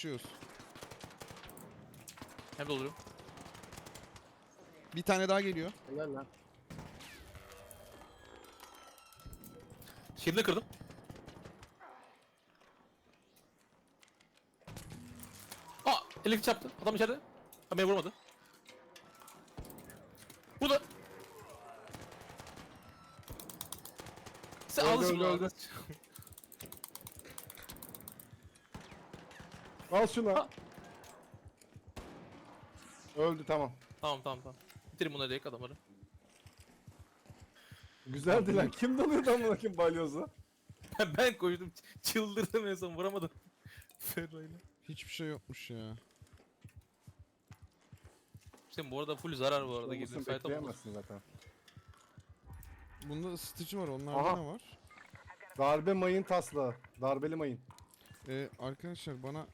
Rushlıyoruz. Hem dolduruyorum. Bir tane daha geliyor. Helal lan. Shield'ını kırdım. Aa! Elektrik çarptı. Adam içeride. Ha beni vurmadı. Burada. Sen Öldü, al şunu öldü, Al şunu. Öldü tamam. Tamam tamam tamam. Bitirin bunları direkt adamları. Güzeldi lan. Kim dalıyordu amına kim balyozla? ben koydum. ç- Çıldırdım en son vuramadım. Ferrayla. Hiçbir şey yokmuş ya. İşte bu arada full zarar bu arada girdim bulundum. bekleyemezsin zaten. Bunda ısıtıcı var. Onlarda Aha. ne var? Darbe mayın taslağı. Darbeli mayın. Ee, arkadaşlar bana